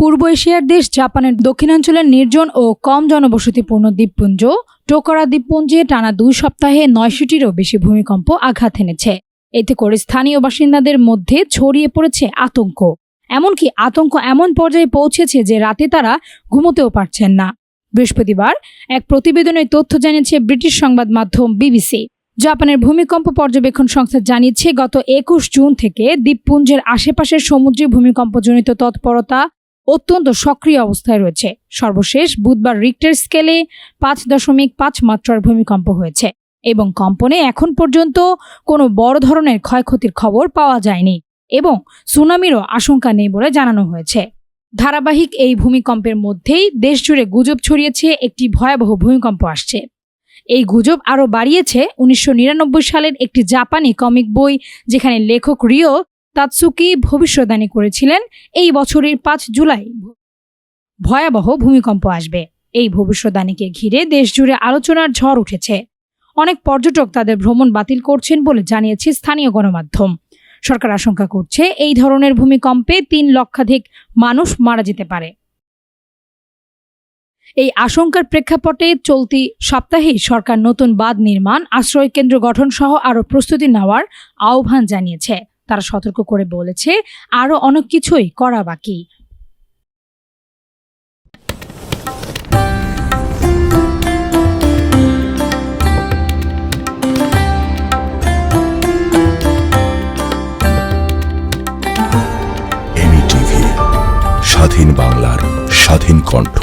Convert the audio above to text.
পূর্ব এশিয়ার দেশ জাপানের দক্ষিণাঞ্চলের নির্জন ও কম জনবসতিপূর্ণ দ্বীপপুঞ্জ, টোকরা দ্বীপপুঞ্জে টানা দুই সপ্তাহে নয়শোটিরও বেশি ভূমিকম্প আঘাত এনেছে। এতে করে স্থানীয় বাসিন্দাদের মধ্যে ছড়িয়ে পড়েছে আতঙ্ক। এমনকি আতঙ্ক এমন পর্যায়ে পৌঁছেছে যে রাতে তারা ঘুমোতেও পারছেন না। বৃহস্পতিবার এক প্রতিবেদনের তথ্য জানিয়েছে ব্রিটিশ সংবাদ মাধ্যম বিবিসি। জাপানের ভূমিকম্প পর্যবেক্ষণ সংস্থা জানিয়েছে, গত একুশ জুন থেকে দ্বীপপুঞ্জের আশেপাশের সমুদ্রে ভূমিকম্পজনিত তৎপরতা অত্যন্ত সক্রিয় অবস্থায় রয়েছে। সর্বশেষ বুধবার রিক্টার স্কেলে পাঁচ দশমিক পাঁচ মাত্রার ভূমিকম্প হয়েছে এবং কম্পনে এখন পর্যন্ত কোনো বড় ধরনের ক্ষয়ক্ষতির খবর পাওয়া যায়নি এবং সুনামিরও আশঙ্কা নেই বলে জানানো হয়েছে। ধারাবাহিক এই ভূমিকম্পের মধ্যেই দেশজুড়ে গুজব ছড়িয়েছে, একটি ভয়াবহ ভূমিকম্প আসছে। এই গুজব আরও বাড়িয়েছে উনিশশো নিরানব্বই সালের একটি জাপানি কমিক বই যেখানে লেখক রিও তাৎসুকি ভবিষ্যদ্বাণী করেছিলেন এই বছরের পাঁচ জুলাই। ভয়াবহ ভূমিকম্প আসবে। এই ভবিষ্যদ্বাণীকে ঘিরে দেশজুড়ে আলোচনার ঝড় উঠেছে। অনেক পর্যটক তাদের ভ্রমণ বাতিল করছেন বলে জানিয়েছে স্থানীয় গণমাধ্যম। সরকার আশঙ্কা করছে এই ধরনের ভূমিকম্পে তিন লক্ষাধিক মানুষ মারা যেতে পারে। এই আশঙ্কার প্রেক্ষাপটে চলতি সপ্তাহেই সরকার নতুন বাঁধ নির্মাণ, আশ্রয় কেন্দ্র গঠন সহ আরও প্রস্তুতি নেওয়ার আহ্বান জানিয়েছে। তারা সতর্ক করে বলেছে আরও অনেক কিছুই করা বাকি। স্বাধীন বাংলার স্বাধীন কণ্ঠ।